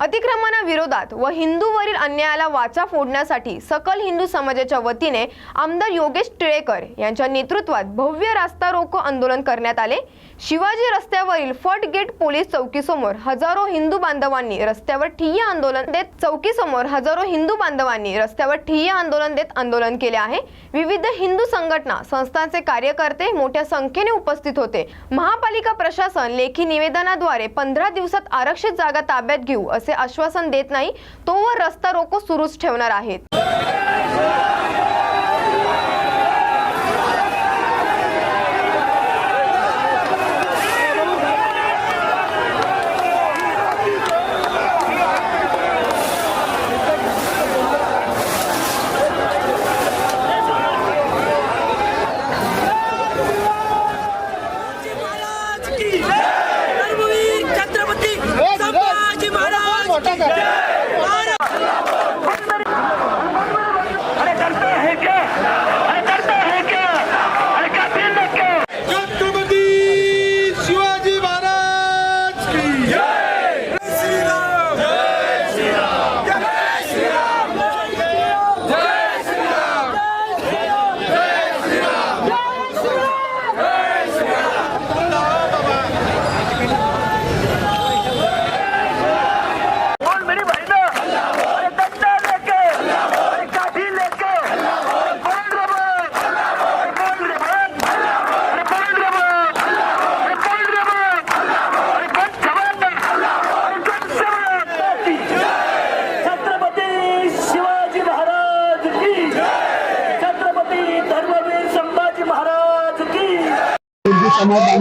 अतिक्रमणाविरोधात व हिंदूवरील अन्यायाला वाचा फोडण्यासाठी सकल हिंदू समाजाच्या वतीने आमदार योगेश टिळेकर यांच्या नेतृत्वात भव्य रास्ता रोको आंदोलन करण्यात आले. शिवाजी रस्त्यावरील फट गेट पोलीस चौकीसमोर हजारो हिंदू बांधवांनी रस्त्यावर ठिय्या आंदोलन देत चौकीसमोर हजारो हिंदू बांधवांनी रस्त्यावर ठिय्या आंदोलन देत आंदोलन केले आहे. विविध हिंदू संघटना संस्थांचे कार्यकर्ते मोठ्या संख्येने उपस्थित होते. महापालिका प्रशासन लेखी निवेदनाद्वारे पंधरा दिवसात आरक्षित जागा ताब्यात घेऊ असे आश्वासन देत नाही तोवर रस्ता रोको सुरूच ठेवणार आहेत.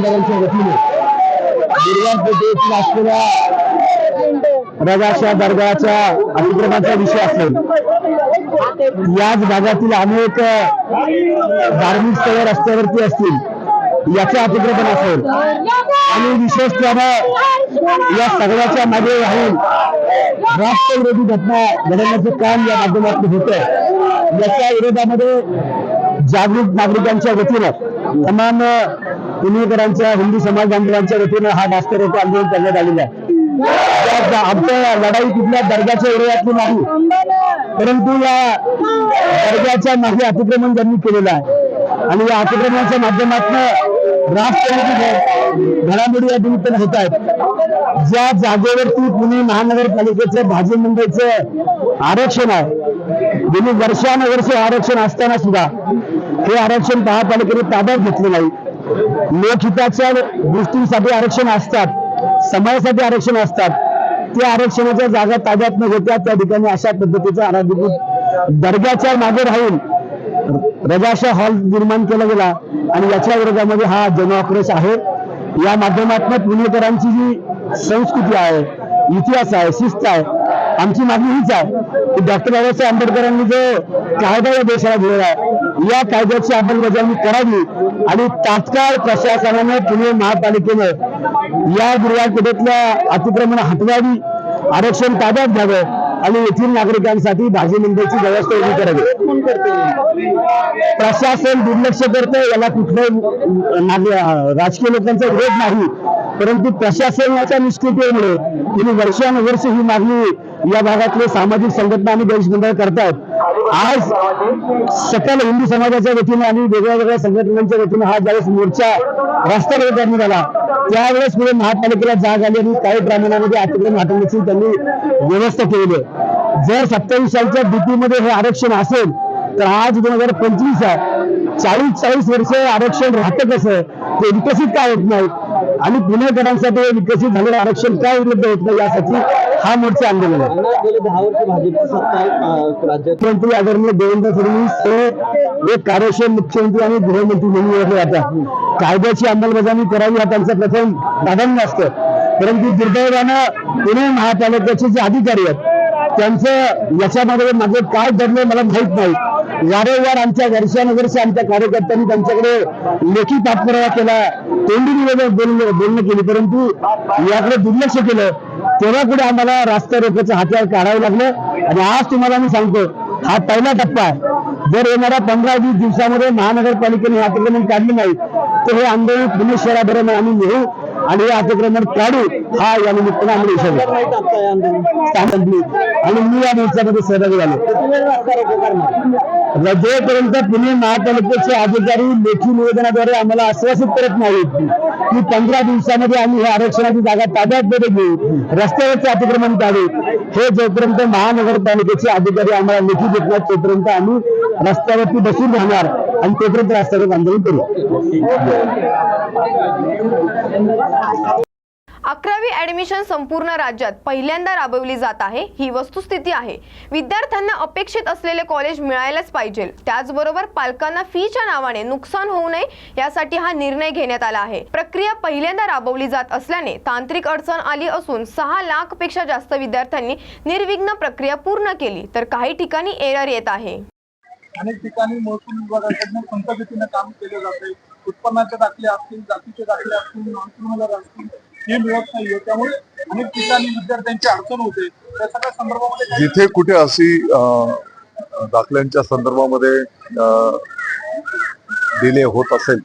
समाज वतीने. गुरुवार पेठेत असलेल्या रगाच्या दर्गाच्या अतिक्रमाचा विषय असेल. याच भागातील अनेक धार्मिक स्थळ रस्त्यावरती असतील याचे अतिक्रमण असेल. आणि विशेषत्वानं या सगळ्याच्या मागे राहून राष्ट्रविरोधी घटना घडवण्याचं काम या माध्यमातून होत आहे याच्या विरोधामध्ये जागरूक नागरिकांच्या वतीनं तमाम पुणेकरांच्या हिंदू समाज बांधवांच्या वतीनं हा रास्ता रोको आंदोलन करण्यात आलेलं आहे. त्यात आमच्या लढाई कुठल्या दर्ग्याच्या विरोधातली नाही परंतु या दर्गाच्या मागे अतिक्रमण त्यांनी केलेलं आहे. आणि या अतिक्रमणाच्या माध्यमातून राष्ट्रवादी घडामोडी या निमित्तानं होत आहेत. ज्या जागेवरती पुणे महानगरपालिकेचं भाजी मुंबईचं आरक्षण आहे गेली वर्षानुवर्ष आरक्षण असताना सुद्धा हे आरक्षण महापालिकेने ताब्यात घेतले नाही. लोकहिताच्या गोष्टींसाठी आरक्षण असतात समाजासाठी आरक्षण असतात. त्या आरक्षणाच्या जागा ताब्यात न घेत्या त्या ठिकाणी अशा पद्धतीचा अनाधिकृत दर्ग्याच्या मागे राहून रजाशा हॉल निर्माण केला गेला आणि याच्या विरोधामध्ये हा जनआक्रोश आहे. या माध्यमातून पुणेकरांची जी संस्कृती आहे इतिहास आहे शिस्त आहे आमची मागणी हीच आहे की डॉक्टर बाबासाहेब आंबेडकरांनी जो कायदा या देशाला दिलेला आहे या कायद्याची अंमलबजावणी करावी आणि तात्काळ प्रशासनानं पुणे महापालिकेनं या गुरुवारपेठेतल्या अतिक्रमण हटवावी आरक्षण ताब्यात घ्यावं आणि येथील नागरिकांसाठी भाजी मंडईची व्यवस्था उभी करावी. प्रशासन दुर्लक्ष करतं याला कुठल्याही राजकीय लोकांचा विरोध नाही. परंतु प्रशासनाच्या निष्क्रियतेमुळे त्यांनी वर्षानुवर्ष ही मागणी या भागातले सामाजिक संघटना आणि देश मंडळ करतायत. आज सकल हिंदू समाजाच्या वतीने आणि वेगळ्या वेगळ्या संघटनांच्या वतीने हा ज्यावेळेस मोर्चा रस्ता रोको आला त्यावेळेस पुढे महापालिकेला जाग आली आणि काही प्रमाणामध्ये अतिक्रमण हटवण्याची त्यांनी व्यवस्था केली आहे. जर सत्तावीस सालच्या DP मध्ये हे आरक्षण असेल तर आज दोन हजार पंचवीस आहे चाळीस चाळीस वर्ष आरक्षण राहतं कसं? ते विकसित काय होत नाही आणि पुणेकरांसाठी विकसित झालेलं आरक्षण काय उपलब्ध होत नाही यासाठी हा मोर्चा आंदोलन आहे. मुख्यमंत्री आदरणीय देवेंद्र फडणवीस हे एक कार्यक्षम मुख्यमंत्री आणि गृहमंत्री म्हणून ओळखले जातात. कायद्याची अंमलबजावणी करावी हा त्यांचं प्रथम प्राधान्य असतं. परंतु दुर्दैवानं पुणे महापालिकेचे जे अधिकारी आहेत त्यांचं याच्यामध्ये मागे काय घडलं मला माहीत नाही. वारंवार आमच्या वर्षानुवर्ष आमच्या कार्यकर्त्यांनी त्यांच्याकडे लेखी पाठपुरावा केला. तोंडी निवेदन बोलणं बोलणं केली. परंतु याकडे दुर्लक्ष केलं. तेव्हा पुढे आम्हाला रास्ता रोकोचं हात्यार काढावं लागलं. आणि आज तुम्हाला मी सांगतो हा पहिला टप्पा आहे. जर येणाऱ्या पंधरा वीस दिवसामध्ये महानगरपालिकेने हे अतिक्रमण काढले नाही तर हे आंदोलन पुणे शहराबरोबर आम्ही नेऊ. आणि हे अतिक्रमण काढू हा या निमित्तानं आम्ही आणि मी या दिवसामध्ये सहभागी झालो. किती जोपर्यंत पुणे महापालिकेचे अधिकारी लेखी निवेदनाद्वारे आम्हाला आश्वासित करत नाहीत की पंधरा दिवसामध्ये आम्ही हे आरक्षणाची जागा ताब्यात मध्ये घेऊ रस्त्यावरचे अतिक्रमण काढू हे जोपर्यंत महानगरपालिकेचे अधिकारी आम्हाला लेखी देत नाहीत तोपर्यंत आम्ही रस्त्यावरती बसून राहणार आणि तोपर्यंत रस्त्यावर आंदोलन करू. अकरावी ऍडमिशन संपूर्ण राज्यात पहिल्यांदा राबवली जात आहे. ही वस्तुस्थिती आहे. विद्यार्थ्यांना अपेक्षित असलेले कॉलेज मिळायलाच पाहिजे. त्याचबरोबर पालकांना फीच्या नावाने नुकसान होऊ नये यासाठी हा निर्णय घेण्यात आला आहे. प्रक्रिया पहिल्यांदा राबवली जात असल्याने तांत्रिक अडचण आली असून सहा लाखपेक्षा जास्त विद्यार्थ्यांनी निर्विघ्न प्रक्रिया पूर्ण केली तर काही ठिकाणी एरर येत आहे. अनेक ठिकाणी महसूल विभागाकडून संतगतीनं काम केले जाते. उत्पन्नाचे दाखले असतील जातीचे दाखले असतील नॉन क्रिमिनल असतील हे मिळत नाहीये त्यामुळे अनेक ठिकाणी विद्यार्थ्यांची अडचण होते. त्या सगळ्या संदर्भामध्ये जिथे कुठे अशी दाखल्यांच्या संदर्भामध्ये डिले होत असेल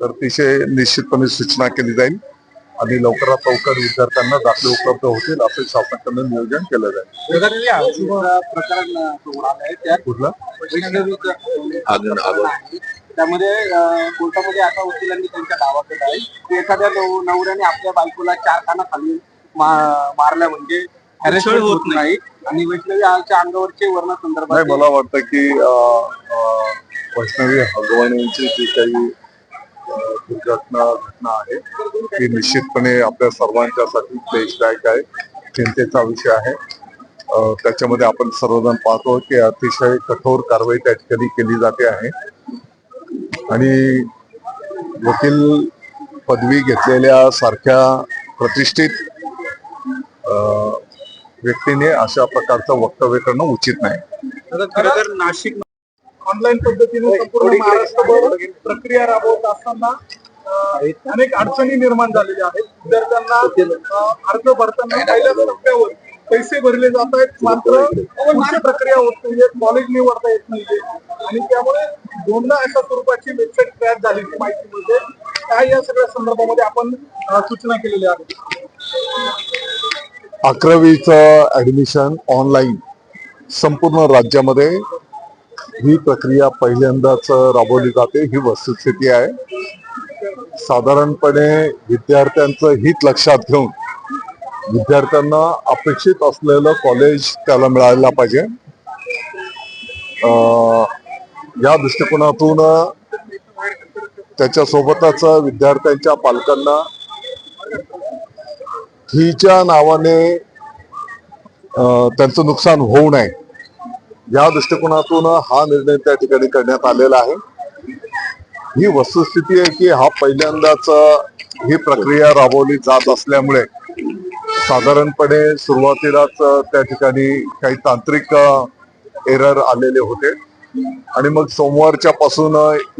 तर अतिशय निश्चितपणे सूचना केली जाईल आणि लवकरात लवकर विद्यार्थ्यांना दाखले उपलब्ध होतील असे शासनाकडून नियोजन केलं जाईल. कुठला? त्यामध्ये कोर्टामध्ये आता वकिलांनी त्यांच्या दावा केला आहे. की एखाद्या नव- नवऱ्याने आपल्या बायकोला चार खाना खाली मा- मारल्या म्हणजे होत नाही. आणि वैष्णवी आच्या अंगावरचे वर्ण नाही संदर्भात मला वाटतं की वैष्णवी हगवण्याची जी काही दुर्घटना घटना आहे ती निश्चितपणे आपल्या सर्वांच्यासाठी क्लेशदायक आहे चिंतेचा विषय आहे. अ, त्याच्यामध्ये आपण सर्वजण पाहतो की अतिशय कठोर कारवाई त्या ठिकाणी केली जाते आहे. आणि वकील पदवी घेतलेल्या सारख्या प्रतिष्ठित अ, व्यक्तीने अशा प्रकारचं वक्तव्य करणं उचित नाही. खरं तर नाशिक ऑनलाईन पद्धतीने संपूर्ण महाराष्ट्रभर प्रक्रिया राबवत असताना अनेक अडचणी निर्माण झालेल्या आहेत. विद्यार्थ्यांना अर्ज भरताना पहिल्याच टप्प्यावर पैसे भरले जात आहेत मात्र पुढची प्रक्रिया होत नाहीये कॉलेज निवडता येत नाहीये. आणि त्यामुळे दोनदा अशा स्वरूपाची वेबसाईट तयार झाल्याची माहिती मिळते. काय या सगळ्या संदर्भामध्ये आपण सूचना केलेल्या आहेत. अकरावीचं ऍडमिशन ऑनलाईन संपूर्ण राज्यामध्ये ही प्रक्रिया पहिल्यांदाच राबवली जाते. ही वस्तुस्थिती आहे. साधारणपणे विद्यार्थ्यांचं हित लक्षात घेऊन विद्यार्थ्यांना अपेक्षित असलेलं कॉलेज त्याला मिळायला पाहिजे. या दृष्टिकोनातून त्याच्यासोबतच विद्यार्थ्यांच्या पालकांना फीच्या नावाने त्यांचं नुकसान होऊ नये. या दृष्टिकोनातून हा निर्णय त्या ठिकाणी करण्यात आलेला आहे. ही वस्तुस्थिती आहे की हा पहिल्यांदाच ही प्रक्रिया राबवली जात असल्यामुळे साधारणपणे सुरुवातीलाच त्या ठिकाणी काही तांत्रिक एरर आलेले होते. आणि मग सोमवारच्या पासून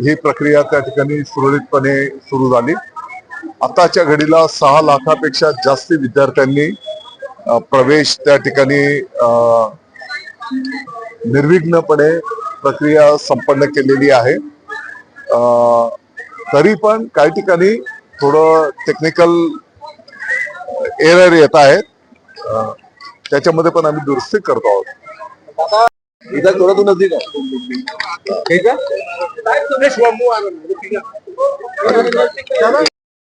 ही प्रक्रिया त्या ठिकाणी सुरळीतपणे सुरू झाली. आताच्या घडीला सहा लाखापेक्षा जास्ती विद्यार्थ्यांनी प्रवेश त्या ठिकाणी निर्विघ्नपणे प्रक्रिया संपन्न केलेली आहे. तरी पण काही ठिकाणी थोडं टेक्निकल एरर येत आहेत. त्याच्यामध्ये पण आम्ही दुरुस्ती करतो आहोत. इथं थोडं तू नजदीक आहे. ठीक आहे?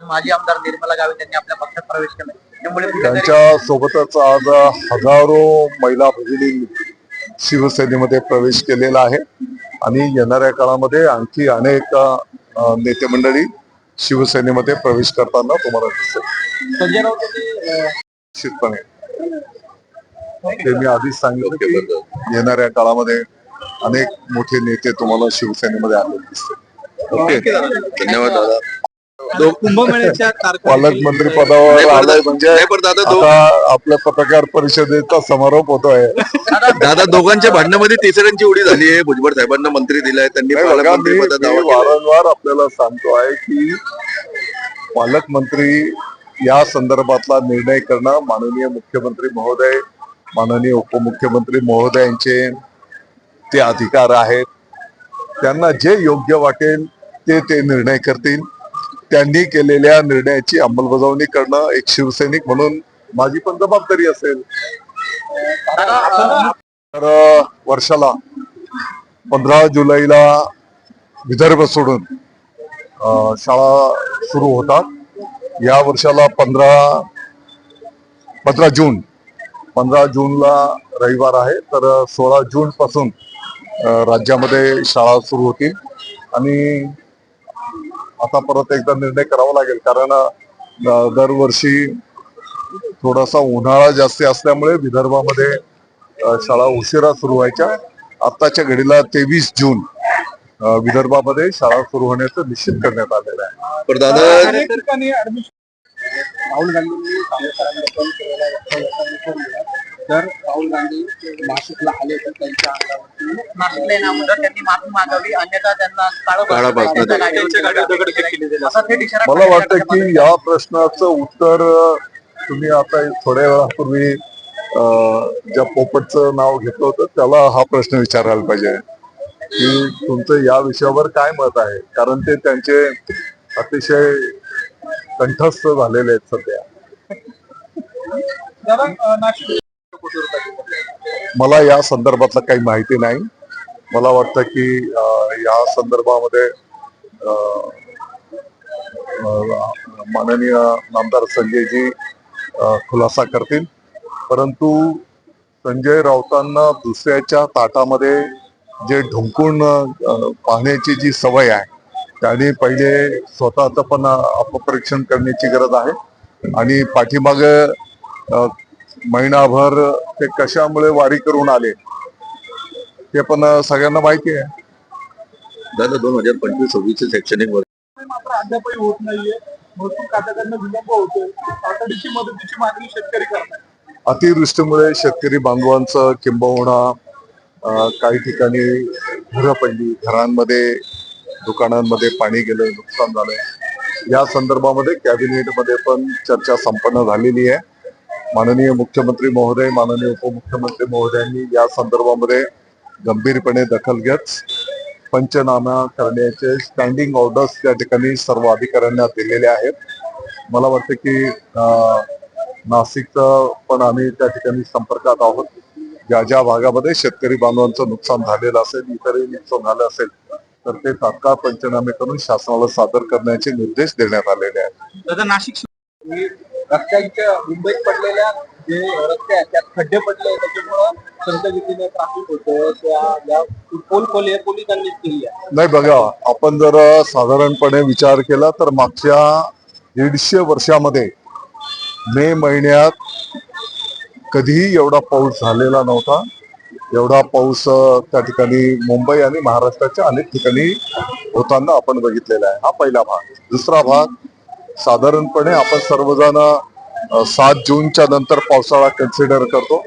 माजी आमदार निर्मला गावित यांनी आपल्या पक्षात प्रवेश केला त्यांच्या सोबतच आज हजारो महिला भगिनी शिवसेनेमध्ये प्रवेश केलेला आहे. आणि येणाऱ्या काळामध्ये आणखी अनेक नेते मंडळी शिवसेनेमध्ये प्रवेश करताना तुम्हाला दिसेल निश्चितपणे. ते मी आधीच सांगितलं की येणाऱ्या काळामध्ये अनेक मोठे नेते तुम्हाला शिवसेनेमध्ये आलेले दिसतील. ओके. धन्यवाद दादा. कुंभमेळ्याच्या तारखा पालकमंत्री पदावर आलाय म्हणजे आता आपल्या पत्रकार परिषदेचा समारोप होतोय. दादा दोघांच्या भांडणामध्ये तिसऱ्यांची उडी झाली आहे. भुजबळ साहेबांना मंत्री दिलाय त्यांनी पालकमंत्री केलाय. वारंवार आपल्याला सांगतो आहे की पालकमंत्री या संदर्भातला निर्णय करणं माननीय मुख्यमंत्री महोदय माननीय उपमुख्यमंत्री महोदयांचे ते अधिकार आहेत. त्यांना जे योग्य वाटेल ते ते निर्णय करतील. त्यांनी केलेल्या निर्णयाची अंमलबजावणी करणं एक शिवसैनिक म्हणून माझी पण जबाबदारी असेल. तर वर्षाला पंधरा जुलैला विदर्भ सोडून शाळा सुरू होतात. या वर्षाला पंधरा पंधरा जून पंधरा जूनला रविवार आहे. तर सोळा जून पासून राज्यामध्ये शाळा सुरू होतील. आणि आता परत एकदा निर्णय करावा लागेल कारण दरवर्षी थोडासा उन्हाळा जास्ती असल्यामुळे विदर्भामध्ये शाळा उशिरा सुरू व्हायच्या. आताच्या घडीला तेवीस जून विदर्भामध्ये शाळा सुरू होण्याचं निश्चित करण्यात आलेलं आहे. पण दादा अनेक ठिकाणी ऍडमिशन राहुल गांधींनी जर राहुल गांधी नाशिकला आले तर त्यांच्या अंगावरती नाशिकला त्यांनी माफी मागावी अन्यथा त्यांना काळं. असा थेट इशारा मला वाटतं की या प्रश्नाचं उत्तर अ, तुम्ही आता थोड्या वेळापूर्वी अ, ज्या पोपटचं नाव घेतलं होतं त्याला हा प्रश्न विचारायला पाहिजे. की तुमचं या विषयावर काय मत आहे? कारण ते त्यांचे अतिशय कंठस्थ झालेले आहेत सध्या. दादा अ, नाशिक मला या संदर्भातलं काही माहिती नाही. मला वाटतं की या संदर्भामध्ये माननीय नामदार संजयजी खुलासा करतील. परंतु संजय राऊतांना दुसऱ्याच्या ताटामध्ये जे ढुंकून पाहण्याची जी सवय आहे त्याने पहिले स्वतःचं पण अपपरीक्षण करण्याची गरज आहे. आणि पाठीमाग महिनाभर ते कशामुळे वारी करून आले ते पण सगळ्यांना माहिती आहे. दादा दोन हजार पंचवीस सव्वीसचे शैक्षणिक वर्ष मात्र अद्यापही होत नाहीये. महसूल खात्याकडनं विलंब होतोय. तातडीची मदतीची मागणी शेतकरी करतात अतिवृष्टीमुळे शेतकरी बांधवांचं किंबहुना अं, काही ठिकाणी घरं पडली. घरांमध्ये दुकानांमध्ये पाणी गेलं नुकसान झालं. या संदर्भामध्ये कॅबिनेटमध्ये पण चर्चा संपन्न झालेली आहे. माननीय मुख्यमंत्री महोदय माननीय उपमुख्यमंत्री महोदयांनी या संदर्भामध्ये गंभीरपणे दखल घेत पंचनामा करण्याचे स्टँडिंग ऑर्डर्स त्या ठिकाणी सर्व अधिकाऱ्यांना दिलेले आहेत. मला वाटतं की नाशिकचं पण आम्ही त्या ठिकाणी संपर्कात आहोत. ज्या ज्या भागामध्ये शेतकरी बांधवांचं नुकसान झालेलं असेल इतरही नुकसान झालं असेल तर ते तात्काळ पंचनामे करून शासनाला सादर करण्याचे निर्देश देण्यात आलेले आहेत. नाशिक रस्त्यांच्या मुंबईत पडलेल्या जे रस्ते आहेत त्यात खड्डे पडले त्याच्यामुळं संतगतीने ट्राफिक होतं. पोल खोल हे पोलिसांनीच केली आहे. नाही बघा आपण जर साधारणपणे विचार केला तर मागच्या दीडशे वर्षामध्ये मे महिन्यात कधीही एवढा पाऊस झालेला नव्हता. एवढा पाऊस त्या ठिकाणी मुंबई आणि महाराष्ट्राच्या अनेक ठिकाणी होताना आपण बघितलेला आहे. हा पहिला भाग. दुसरा भाग साधारणपणे आपण सर्वजण सात जूनच्या नंतर पावसाळा कन्सिडर करतो.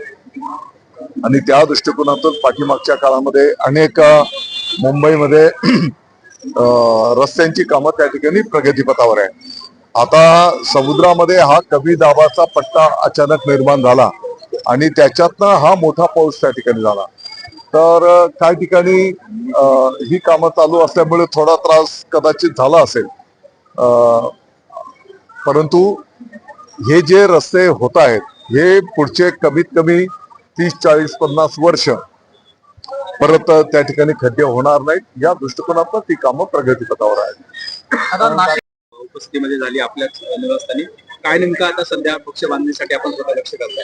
आणि त्या दृष्टिकोनातून पाठीमागच्या काळामध्ये अनेक मुंबईमध्ये रस्त्यांची कामं त्या ठिकाणी प्रगतीपथावर आहे आता समुद्रामध्ये हा कमी दाबाचा पट्टा अचानक निर्माण झाला आणि त्याच्यातनं हा मोठा पाऊस त्या ठिकाणी झाला. तर काही ठिकाणी ही कामं चालू असल्यामुळे थोडा त्रास कदाचित झाला असेल. परंतु हे जे रस्ते होत आहेत हे पुढचे कमीत कमी तीस चाळीस पन्नास वर्ष परत त्या ठिकाणी खड्डे होणार नाहीत. या दृष्टिकोनातून ती कामं प्रगतीपथावर आहेत. उपस्थितीमध्ये झाली आपल्याच निवासस्थानी. काय नेमकं आता सध्या पक्ष बांधणीसाठी आपण स्वतः लक्ष करताय?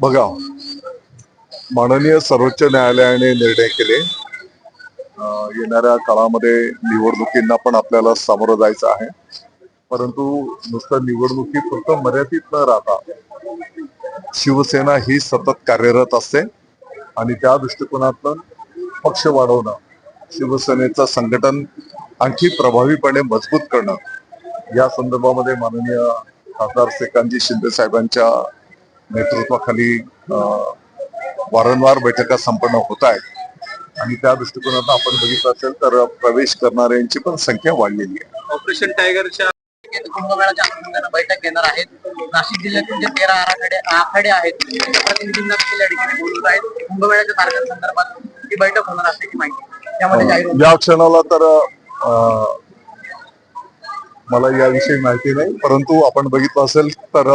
बघा माननीय सर्वोच्च न्यायालयाने निर्णय केले. येणाऱ्या काळामध्ये निवडणुकींना पण आपल्याला सामोरं जायचं आहे. परंतु नुसतं निवडणुकी फक्त मर्यादित न राहता शिवसेना ही सतत कार्यरत असते आणि त्या दृष्टिकोनातून पक्ष वाढवणं शिवसेनेचं संघटन आणखी प्रभावीपणे मजबूत करणं या संदर्भामध्ये माननीय खासदार श्रीकांतजी शिंदे साहेबांच्या नेतृत्वाखाली वारंवार बैठका संपन्न होत आहेत. आणि त्या दृष्टिकोनातून आपण बघितलं असेल तर प्रवेश करणाऱ्यांची पण संख्या वाढलेली आहे. ऑपरेशन टायगरच्या कुंभमेळ्याच्या अनुषंगाने बैठक घेणार आहेत. नाशिक जिल्ह्यातील जे तेरा आराखडे आखाडे आहेत त्याच्या प्रतिनिधींना देखील या ठिकाणी बोलवत आहेत कुंभमेळ्याच्या तारखांसंदर्भात ही बैठक होणार असल्याची माहिती त्यामध्ये जाहीर. या क्षणाला तर मला याविषयी माहिती नाही परंतु आपण बघितलं असेल तर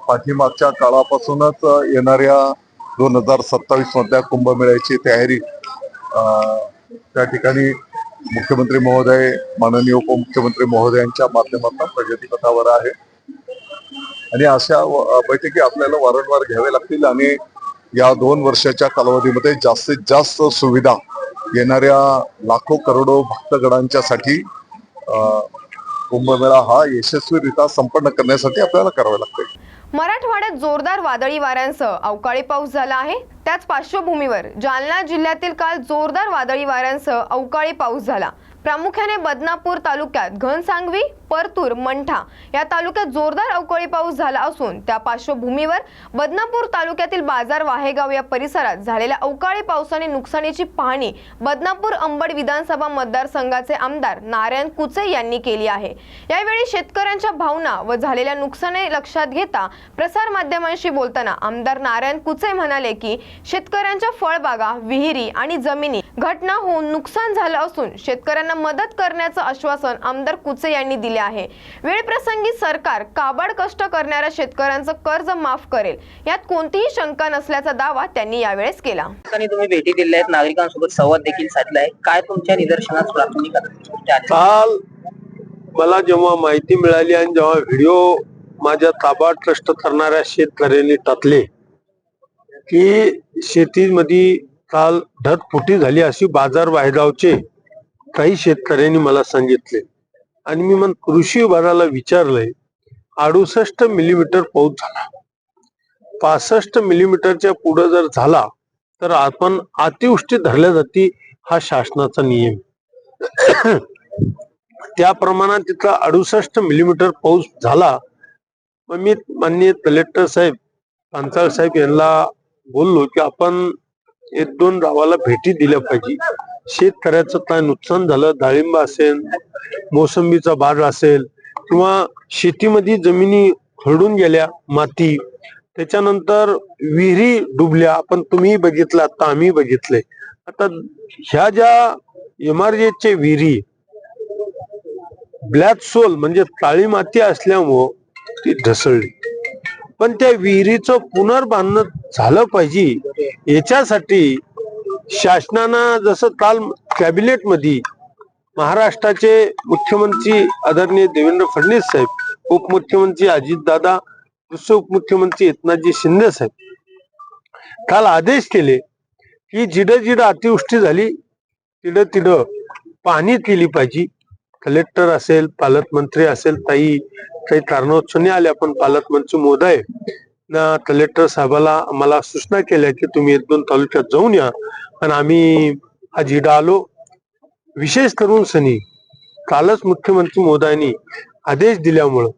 पाठीमागच्या काळापासूनच येणाऱ्या दोन हजार सत्तावीस मधल्या कुंभमेळ्याची तयारी त्या ठिकाणी मुख्यमंत्री महोदय माननीय उपमुख्यमंत्री महोदयांच्या माध्यमातून प्रगतीपथावर आहे. आणि अशा बैठकी आपल्याला वारंवार घ्याव्या लागतील आणि या दोन वर्षाच्या कालावधीमध्ये जास्तीत जास्त सुविधा येणाऱ्या लाखो करोडो भक्तगणांच्यासाठी कुंभमेळा हा यशस्वीरित्या संपन्न करण्यासाठी आपल्याला करावे लागते मराठवाड्यात जोरदार वादळी वाऱ्यांसह अवकाळी पाऊस झाला आहे. त्याच पार्श्वभूमीवर जालना जिल्ह्यातील काल जोरदार वादळी वाऱ्यांसह अवकाळी पाऊस झाला. प्रामुख्याने बदनापूर तालुक्यात घनसांगवी परतूर मंठा या तालुक्यात जोरदार अवकाळी पाऊस झाला असून त्या पार्श्वभूमीवर बदनापूर तालुक्यातील बाजार वाहेगाव या परिसरात झालेल्या अवकाळी पावसाने नुकसानीची पाहणी बदनापूर अंबड विधानसभा मतदारसंघाचे आमदार नारायण कुचे यांनी केली आहे. यावेळी शेतकऱ्यांच्या भावना व झालेल्या नुकसानी लक्षात घेता प्रसार माध्यमांशी बोलताना आमदार नारायण कुचे म्हणाले की शेतकऱ्यांच्या फळबागा विहिरी आणि जमिनी घटना होऊन नुकसान झालं असून शेतकऱ्यांना मदत करण्याचं आश्वासन आमदार कुचे यांनी दिले आहे. वेळप्रसंगी सरकार काबाड कष्ट करणाऱ्या शेतकऱ्यांचं कर्ज माफ करेल. यात कोणतीही शंका नसल्याचा दावा त्यांनी यावेळेस केला. तुम्ही भेटी दिल्या आहेत नागरिकांसोबत संवाद देखील साधला आहे काय तुमच्या निदर्शनास प्राथमिक? काल मला जेव्हा माहिती मिळाली आणि जेव्हा व्हिडिओ माझ्या ताबा ट्रस्ट करणाऱ्या शेतकऱ्यांनी टाकले की शेतीमध्ये काल ढगफुटी झाली अशी बाजार वायगावचे काही शेतकऱ्यांनी मला सांगितले. आणि मी मग कृषी विभागाला विचारलंय अडुसष्ट मिलीमीटर पाऊस झाला. पासष्ट मिलीमीटरच्या पुढे जर झाला तर आपण अतिवृष्टी धरल्या जाती हा शासनाचा नियम. त्या प्रमाणात तिथला अडुसष्ट मिलीमीटर पाऊस झाला. मग मी माननीय कलेक्टर साहेब पांचाळ साहेब यांना बोललो की आपण एक दोन गावाला भेटी दिल्या पाहिजे. शेतकऱ्याचं काय नुकसान झालं डाळिंब असेल मोसंबीचा बाग असेल किंवा शेतीमध्ये जमिनी खरडून गेल्या माती त्याच्यानंतर विहिरी डुबल्या आपण तुम्ही बघितलं आता आम्ही बघितले आता ह्या ज्या इमारजेचे विहिरी ब्लॅक सोल म्हणजे काळी माती असल्यामुळं ती ढसळली. पण त्या विहिरीचं पुनर्बांधण झालं पाहिजे याच्यासाठी शासनानं जसं काल कॅबिनेटमध्ये महाराष्ट्राचे मुख्यमंत्री आदरणीय देवेंद्र फडणवीस साहेब उपमुख्यमंत्री अजितदादा दुसरे उपमुख्यमंत्री एकनाथजी शिंदे साहेब काल आदेश केले की जिडं जिडं अतिवृष्टी झाली तिडं तिडं पाहणी केली पाहिजे. कलेक्टर असेल पालकमंत्री असेल ताई काही कारणोत्सवने आल्या पण पालकमंत्री मोदय कलेक्टर साहेबाला आम्हाला सूचना केल्या की तुम्ही एक दोन तालुक्यात जाऊन या. आणि आम्ही हा जिडा आलो विशेष करून सनी कालच मुख्यमंत्री मोदयांनी आदेश दिल्यामुळं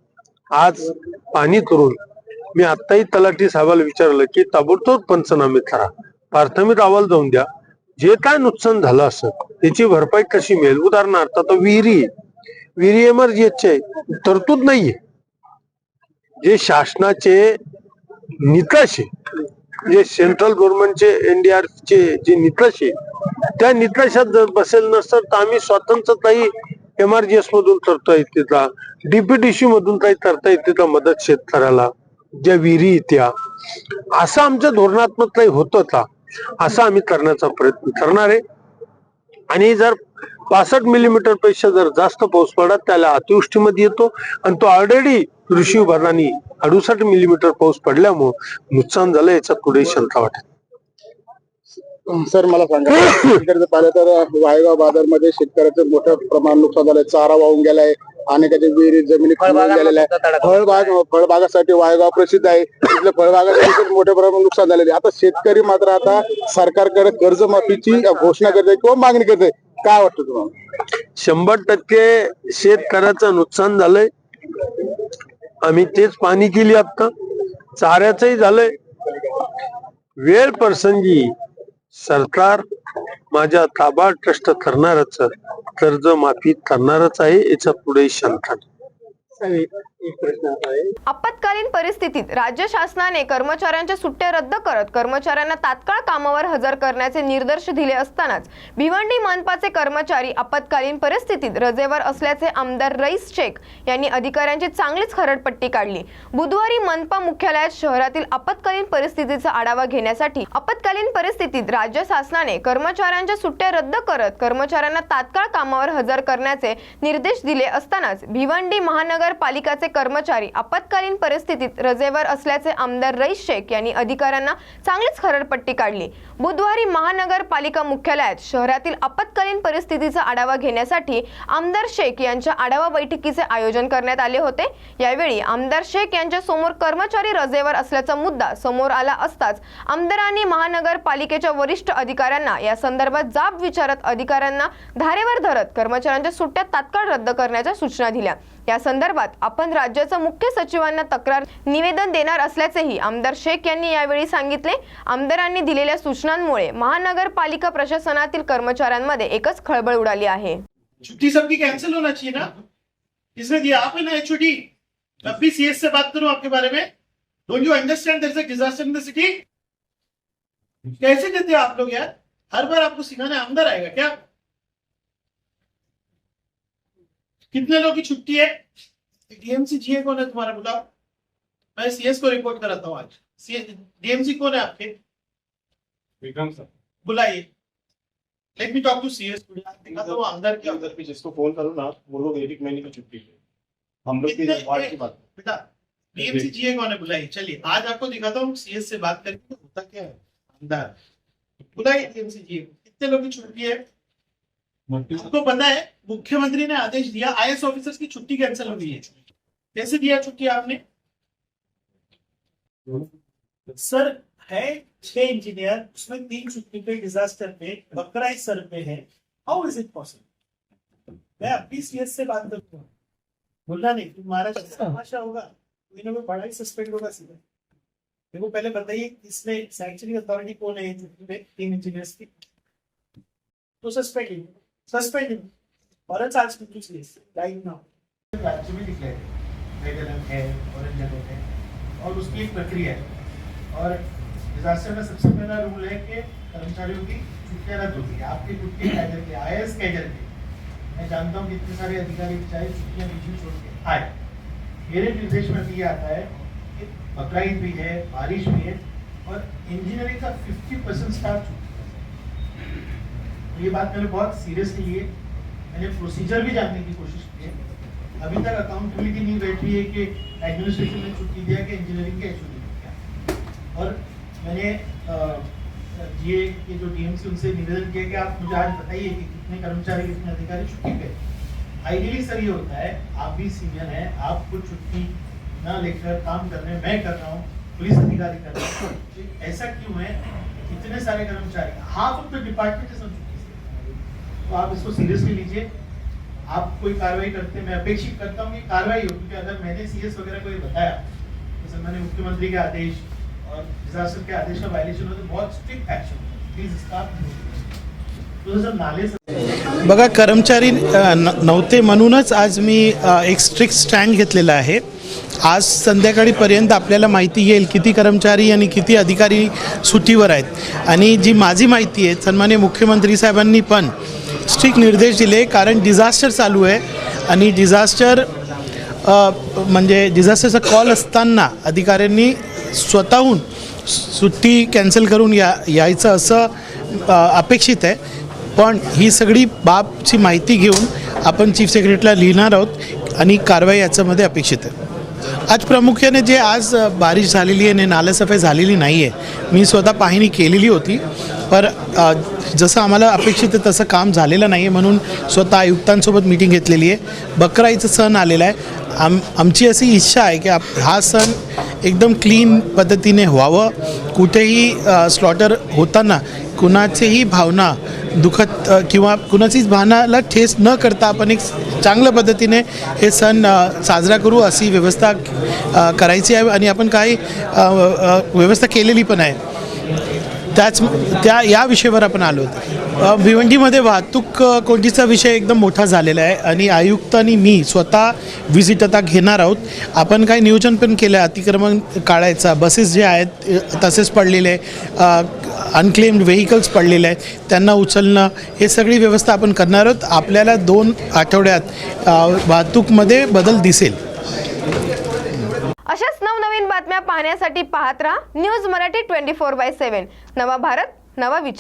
आज पाणी करून मी आत्ताही तलाठी साहेबाला विचारलं की ताबडतोब पंचनामे करा. प्राथमिक अहवाल जाऊन द्या. जे काय नुकसान झालं असं त्याची भरपाई कशी मिळेल? उदाहरणार्थ आता विहिरी विहिरी एमर्जन्सी आहे. तरतूद नाहीये. जे शासनाचे निकष आहे. जे सेंट्रल गव्हर्नमेंटचे एनडीआरचे जे निकष आहे त्या निकषात जर बसेल नसतं तर आम्ही स्वतंत्रताही एमआरजीएस मधून करता येते डीपीटीसी डीपीडीसी मधून काही करता येते का मदत शेतकऱ्याला ज्या विहिरी त्या. असं आमच्या धोरणात्मक काही होतं का? असं आम्ही करण्याचा प्रयत्न करणार आहे. आणि जर पासष्ट मिलीमीटरपेक्षा जर जास्त पाऊस पडला त्याला अतिवृष्टीमध्ये येतो आणि तो ऑलरेडी ऋषी विभागाने अडुसष्ट मिलीमीटर पाऊस पडल्यामुळे नुकसान झालं याच्यात पुढे शंका वाटत सर मला सांगा. इकडे पाहिलं तर वायगाव बाजारमध्ये शेतकऱ्याचं मोठ्या प्रमाणात नुकसान झालंय. चारा वाहून गेलाय. अनेकाच्या विहिरी जमिनी खणून फळबागांना गेलेल्या आहे फळबाग फळबागासाठी वायगाव प्रसिद्ध आहे. तिथल्या फळबागासाठी मोठ्या प्रमाणात नुकसान झालेले आहे. आता शेतकरी मात्र आता सरकारकडे कर्जमाफीची घोषणा करते किंवा मागणी करते काय वाटतं तुम्हाला? शंभर टक्के शेतकऱ्याचं नुकसान झालंय. आम्ही तेच पाणी केली आता चाऱ्याचंही झालंय. वेळ प्रसंगी सरकार माझ्या ताबा ट्रस्ट करणारच कर्ज माफी करणारच आहे याच्यापुढे शंका आपत्कालीन परिस्थितीत राज्य शासनाने कर्मचाऱ्यांच्या सुट्ट्या रद्द करत कर्मचाऱ्यांना तात्काळ कामावर हजर करण्याचे निर्देश दिले असतानाच भिवंडी मनपाचे कर्मचारी आपत्कालीन परिस्थितीत रजेवर असल्याचे आमदार रईस शेख यांनी अधिकाऱ्यांची चांगलीच खरडपट्टी काढली. बुधवारी मनपा मुख्यालयात शहरातील आपत्कालीन परिस्थितीचा आढावा घेण्यासाठी आपत्कालीन परिस्थितीत राज्य शासनाने कर्मचाऱ्यांच्या सुट्ट्या रद्द करत कर्मचाऱ्यांना तात्काळ कामावर हजर करण्याचे निर्देश दिले असतानाच भिवंडी महानगरपालिकाचे कर्मचारी आपत्कालीन परिस्थितीत रजेवर असल्याचे आमदार रईस शेख यांनी अधिकाऱ्यांना चांगलीच खरडपट्टी काढली. बुधवारी महानगरपालिका मुख्यालयात शहरातील आपत्कालीन परिस्थितीचा आढावा घेण्यासाठी आमदार शेख यांच्या आढावा बैठकीचे आयोजन करण्यात आले होते. यावेळी आमदार शेख यांच्या समोर कर्मचारी रजेवर असल्याचा मुद्दा समोर आला असताच आमदारांनी महानगरपालिकेच्या वरिष्ठ अधिकाऱ्यांना या संदर्भात जाब विचारत अधिकाऱ्यांना धारेवर धरत कर्मचाऱ्यांच्या सुट्ट्या तात्काळ रद्द करण्याच्या सूचना दिल्या. या संदर्भात आपण राज्याच्या मुख्य सचिवांना तक्रार निवेदन देणार असल्याचेही आमदार शेख यांनी यावेळी सांगितले. आमदारांनी दिलेल्या सूचनांमुळे महानगरपालिका प्रशासनातील कर्मचाऱ्यांमध्ये एकच खळबळ उडाली आहे. छुट्टी सबकी कैंसिल होना चाहिए ना? किसने दिया आपने ना छुट्टी। अब भी सीएस से बात करूं आपके बारे में। Don't you understand there is a disaster in the city कैसे देते हो आप लोग यार? हर बार आपको सिखाने अंदर आएगा क्या? कितने लोग की छुट्टी है? डीएमसी जीए कौन है तुम्हारा बुला मैं सीएस को रिपोर्ट कराता हूँ आज। डीएमसी कौन है आपके? विक्रम सर। बुलाइए। Let me talk to CS दिखाता हूँ आमदार अंदर भी जिसको फ़ोन करो ना वो लोग एक एक महीने की छुट्टी पे हम लोग की वार्ड की बात। बेटा डीएमसी जीए कौन है? बुलाइए। चलिए आज आपको दिखाता हूँ सीएस से बात करके होता क्या है। आमदार बुलाइए डीएमसी जीए कितने लोग की छुट्टी है? आपको पता है, मुख्यमंत्री ने आदेश दिया आईएएस ऑफिसर्स की छुट्टी कैंसिल हो गई है। कैसे दिया छुट्टी आपने? सर, है छह इंजीनियर उसमें तीन छुट्टी पे डिजास्टर पे बकराई सर पे है। हाउ इज़ इट पॉसिबल मैं अपनी सीएस से बात करता हूँ। बोलना नहीं तुम्हारा तमाशा होगा। कोई ना कोई बड़ा ही सस्पेंड होगा सीधा। को पहले बताइए, इसमें सैंक्शनिंग अथॉरिटी कौन है तीन इंजीनियर्स की? तो सस्पेंड राज्य में डिक्लेयर रेड अलर्ट है ऑरेंज अलर्ट है और उसकी एक प्रक्रिया है। और डिजास्टर का सबसे पहला रूल है कि कर्मचारियों की रद्द होती है। आई एस मैं जानता हूँ सारे अधिकारी, चाहे छुट्टियाँ बीच में छोड़ के आए। मेरे निर्देश में ये आता है कि बकराईद भी है, बारिश भी है, और इंजीनियरिंग का 50 परसेंट स्टाफ छुट्टी। तो ये बात मैंने बहुत सीरियसली ली है। मैंने प्रोसीजर भी जानने की कोशिश की है। अभी तक अकाउंट अकाउंटेबिलिटी नहीं बैठ है कि एडमिनिस्ट्रेशन ने छुट्टी दिया कि इंजीनियरिंग के एचओडी ने दिया और मैंने जीए के जो डीएमसी उनसे निवेदन किया कि आप मुझे आज बताइए कि कितने कर्मचारी, कितने अधिकारी छुट्टी पे आइडियली सर ये होता है, आप भी सीनियर हैं, आपको छुट्टी ना लेकर काम कर रहे हैं मैं कर रहा हूँ, पुलिस अधिकारी कर रहा हूँ। ऐसा क्यों है? इतने सारे कर्मचारी half of the department is से तो आप इसको सीरियसली लीजिए। आप कोई कार्रवाई करते मैं अपेक्षित करता हूँ कि कार्रवाई हो क्योंकि अगर मैंने सीएस वगैरह को ये बताया तो मैंने मुख्यमंत्री के आदेश और डिजास्टर के आदेश का वायलेशन हो तो बहुत स्ट्रिक्ट एक्शन प्लीज इसका बघा कर्मचारी नव्हते म्हणूनच आज मी एक स्ट्रिक्ट स्टँड घेतलेला आहे. आज संध्याकाळीपर्यंत आपल्याला माहिती येईल किती कर्मचारी आणि किती अधिकारी सुट्टीवर आहेत. आणि जी माझी माहिती आहे सन्मान्य मुख्यमंत्री साहेबांनी पण स्ट्रिक्ट निर्देश दिले कारण डिझास्टर चालू आहे. आणि डिझास्टर म्हणजे डिझास्टरचा कॉल असताना अधिकाऱ्यांनी स्वतःहून सुट्टी कॅन्सल करून या यायचं असं अपेक्षित आहे. पण ही सगळी बाबची माहिती घेऊन आपण चीफ सेक्रेटरीला लिहिणार आहोत आणि कारवाई याच्यामध्ये अपेक्षित आहे. आज प्रामुख्याने जे आज बारिश झालेली आहे आणि नालेसफाई झालेली नाही आहे मी स्वतः पाहणी केलेली होती. पर जसं आम्हाला अपेक्षित आहे तसं काम झालेलं नाही आहे म्हणून स्वतः आयुक्तांसोबत मिटिंग घेतलेली आहे. बकराईचं सण आलेला आहे. आम आमची अशी इच्छा आहे की आप हा सण एकदम क्लीन पद्धतीने व्हावं. कुठेही स्लॉटर होताना कुणाचीही भावना दुखत किंवा कुणाचीच भावनाला ठेस न करता आपण एक चांगल्या पद्धतीने हे सण साजरा करू अशी व्यवस्था करायची आहे. आणि आपण काही व्यवस्था केलेली पण आहे. त्याच त्या या विषयावर आपण आलो होतो. भिवंडीमध्ये वाहतूक कोणतीचा कोंडीचा विषय एकदम मोठा झालेला आहे आणि आयुक्त आणि मी स्वतः व्हिजिट आता घेणार आहोत. आपण काही नियोजन पण केलं आहे अतिक्रमण काढायचा. बसेस जे आहेत तसेच पडलेले अनक्लेम्ड व्हेकल्स पडलेले आहेत. त्यांना उचलणं हे सगळी व्यवस्था आपण करणार आहोत. आपल्याला दोन आठवड्यात वाहतूकमध्ये बदल दिसेल. अशाच नवनवीन बातम्या पाहण्यासाठी पाहत राहा news Marathi twenty four by seven. नवा भारत नवा विचार.